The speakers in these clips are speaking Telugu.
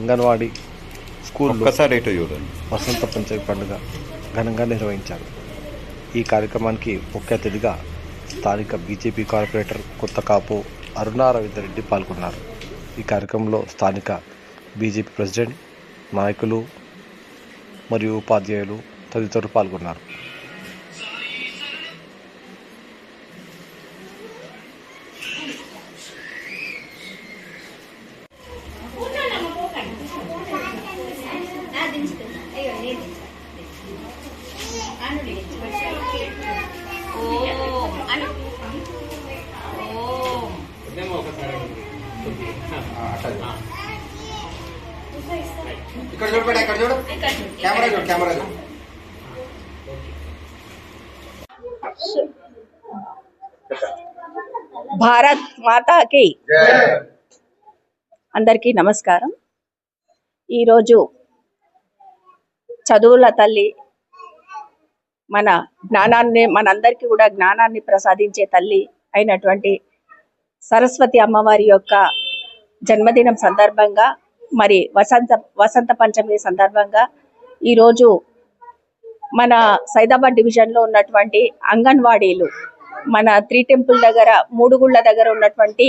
అంగన్వాడీ ఒక్కసారి చూడండి. వసంత పంచమి పండుగ ఘనంగా నిర్వహించారు. ఈ కార్యక్రమానికి ముఖ్య అతిథిగా స్థానిక బీజేపీ కార్పొరేటర్ కొత్త కాపు అరుణా రవీందర్ పాల్గొన్నారు. ఈ కార్యక్రమంలో స్థానిక బీజేపీ ప్రెసిడెంట్ నాయకులు మరియు ఉపాధ్యాయులు తదితరులు పాల్గొన్నారు. ఓం అను ఓం ఇక్కడ చూడు బేటా, ఇక్కడ చూడు కెమెరా చూడు కెమెరా చూడు భారత్ మాతాకి అందరికీ నమస్కారం ఈరోజు చదువుల తల్లి మన జ్ఞానాన్ని మనందరికీ కూడా జ్ఞానాన్ని ప్రసాదించే తల్లి అయినటువంటి సరస్వతి అమ్మవారి యొక్క జన్మదినం సందర్భంగా మరి వసంత వసంత పంచమి సందర్భంగా ఈరోజు మన సైదాబాద్ డివిజన్లో ఉన్నటువంటి అంగన్వాడీలు మన త్రీ టెంపుల్ దగ్గర మూడుగుళ్ళ దగ్గర ఉన్నటువంటి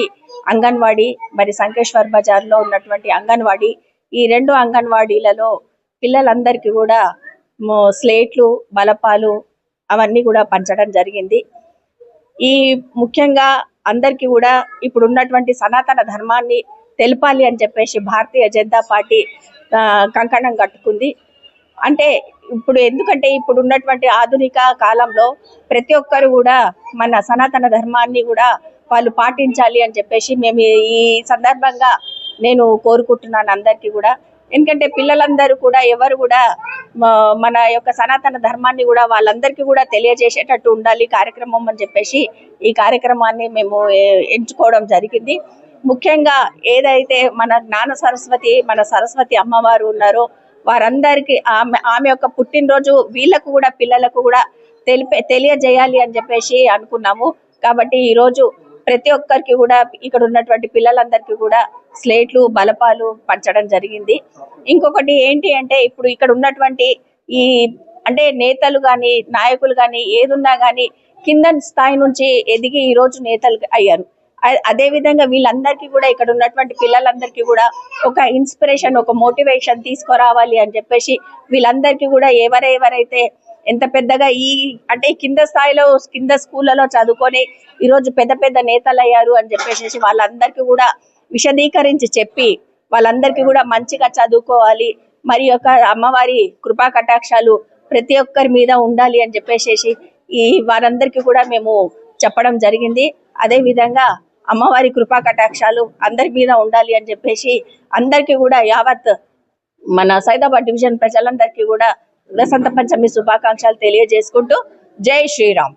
అంగన్వాడీ మరి సంకేశ్వర్ బజార్లో ఉన్నటువంటి అంగన్వాడీ ఈ రెండు అంగన్వాడీలలో పిల్లలందరికీ కూడా స్లేట్లు బలపాలు అవన్నీ కూడా పంచడం జరిగింది. ఈ ముఖ్యంగా అందరికీ కూడా ఇప్పుడు ఉన్నటువంటి సనాతన ధర్మాన్ని తెలపాలి అని చెప్పేసి భారతీయ జనతా పార్టీ కంకణం కట్టుకుంది. అంటే ఇప్పుడు ఎందుకంటే ఇప్పుడు ఉన్నటువంటి ఆధునిక కాలంలో ప్రతి ఒక్కరు కూడా మన సనాతన ధర్మాన్ని కూడా వాళ్ళు పాటించాలి అని చెప్పేసి మేము ఈ సందర్భంగా నేను కోరుకుంటున్నాను అందరికీ కూడా. ఎందుకంటే పిల్లలందరూ కూడా ఎవరు కూడా మన యొక్క సనాతన ధర్మాన్ని కూడా వాళ్ళందరికీ కూడా తెలియజేసేటట్టు ఉండాలి కార్యక్రమం అని చెప్పేసి ఈ కార్యక్రమాన్ని మేము ఎంచుకోవడం జరిగింది. ముఖ్యంగా ఏదైతే మన జ్ఞాన సరస్వతి మన సరస్వతి అమ్మవారు ఉన్నారో వారందరికీ ఆమె ఆమె యొక్క పుట్టినరోజు వీళ్ళకు కూడా పిల్లలకు కూడా తెలిపే తెలియజేయాలి అని చెప్పేసి అనుకున్నాము. కాబట్టి ఈ రోజు ప్రతి ఒక్కరికి కూడా ఇక్కడ ఉన్నటువంటి పిల్లలందరికీ కూడా స్లేట్లు బలపాలు పంచడం జరిగింది. ఇంకొకటి ఏంటి అంటే ఇప్పుడు ఇక్కడ ఉన్నటువంటి ఈ అంటే నేతలు కానీ నాయకులు కానీ ఏదున్నా కానీ కింద స్థాయి నుంచి ఎదిగి ఈ రోజు నేతలు అయ్యారు. అదే విధంగా వీళ్ళందరికీ కూడా ఇక్కడ ఉన్నటువంటి పిల్లలందరికీ కూడా ఒక ఇన్స్పిరేషన్ ఒక మోటివేషన్ తీసుకురావాలి అని చెప్పేసి వీళ్ళందరికీ కూడా ఎవరెవరైతే ఎంత పెద్దగా ఈ అంటే కింద స్థాయిలో కింద స్కూళ్ళలో చదువుకొని ఈరోజు పెద్ద పెద్ద నేతలు అయ్యారు అని చెప్పేసి వాళ్ళందరికీ కూడా విశదీకరించి చెప్పి వాళ్ళందరికీ కూడా మంచిగా చదువుకోవాలి. మరి యొక్క అమ్మవారి కృపా కటాక్షాలు ప్రతి ఒక్కరి మీద ఉండాలి అని చెప్పేసి ఈ వారందరికీ కూడా మేము చెప్పడం జరిగింది. అదే విధంగా అమ్మవారి కృపా కటాక్షాలు అందరి మీద ఉండాలి అని చెప్పేసి అందరికీ కూడా యావత్ మన సైదాబాద్ డివిజన్ ప్రజలందరికీ కూడా వసంత పంచమి శుభాకాంక్షలు తెలియజేసుకుంటూ జై శ్రీరామ్.